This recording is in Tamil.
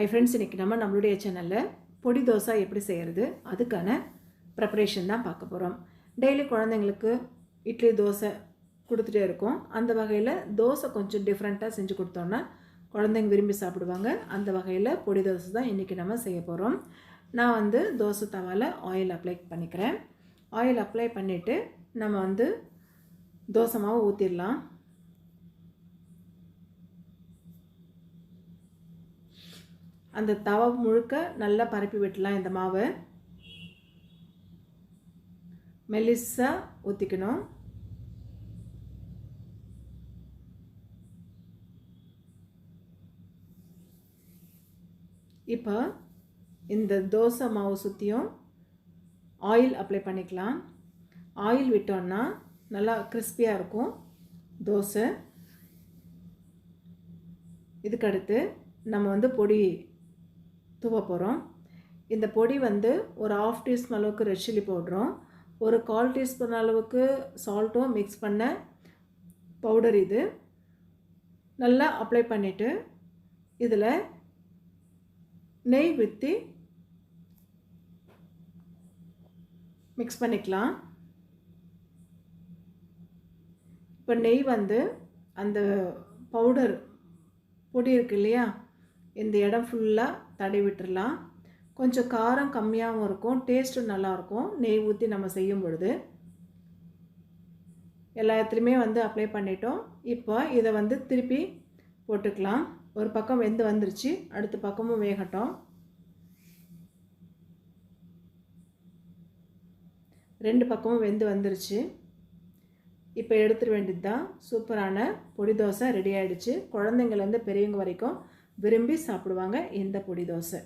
ஐ ஃப்ரெண்ட்ஸ் இன்றைக்கி நம்ம நம்மளுடைய சேனலில் பொடி தோசை எப்படி செய்கிறது அதுக்கான ப்ரிப்பரேஷன் தான் பார்க்க போகிறோம் டெய்லி குழந்தைங்களுக்கு இட்லி தோசை கொடுத்துட்டே இருக்கோம். அந்த வகையில் தோசை கொஞ்சம் டிஃப்ரெண்ட்டாக செஞ்சு கொடுத்தோன்னா குழந்தைங்க விரும்பி சாப்பிடுவாங்க. அந்த வகையில் பொடி தோசை தான் இன்றைக்கி நம்ம செய்ய போகிறோம் நான் வந்து தோசை தவாவில் ஆயில் அப்ளை பண்ணிக்கிறேன். ஆயில் அப்ளை பண்ணிவிட்டு நம்ம வந்து தோசை மாவு ஊற்றிடலாம் அந்த தவை முழுக்க நல்லா பரப்பி விட்டலாம் இந்த மாவை. மெலிசாக ஊற்றிக்கணும் இப்போ இந்த தோசை மாவு சுற்றியும் ஆயில் அப்ளை பண்ணிக்கலாம். ஆயில் விட்டோன்னா நல்லா கிறிஸ்பியாக இருக்கும் தோசை. இதுக்கடுத்து நம்ம வந்து பொடி தூவ போகிறோம் இந்த பொடி வந்து ஒரு ஆஃப் டீஸ்பூன் அளவுக்கு ரெட் சில்லி போடுறோம் ஒரு கால் டீஸ்பூன் அளவுக்கு சால்ட்டும் மிக்ஸ் பண்ண பவுடர் இது. நல்லா அப்ளை பண்ணிவிட்டு இதில் நெய் விற்றி மிக்ஸ் பண்ணிக்கலாம். இப்போ நெய் வந்து அந்த பவுடர் பொடி இருக்கு இல்லையா இந்த இடம் ஃபுல்லாக தடை விட்டுடலாம் கொஞ்சம் காரம் கம்மியாகவும் இருக்கும் டேஸ்ட்டும் நல்லாயிருக்கும். நெய் ஊற்றி நம்ம செய்யும் பொழுது. எல்லா இடத்துலையுமே வந்து அப்ளை பண்ணிட்டோம். இப்போ இதை வந்து திருப்பி போட்டுக்கலாம். ஒரு பக்கம் வெந்து வந்துருச்சு அடுத்த பக்கமும் வேகட்டும். ரெண்டு பக்கமும் வெந்து வந்துருச்சு. இப்போ எடுத்துட வேண்டியது தான் சூப்பரான பொடி தோசை ரெடி ஆகிடுச்சு குழந்தைங்கள்லேருந்து பெரியவங்க வரைக்கும் விரும்பி சாப்பிடுவாங்க இந்த பொடி தோசை.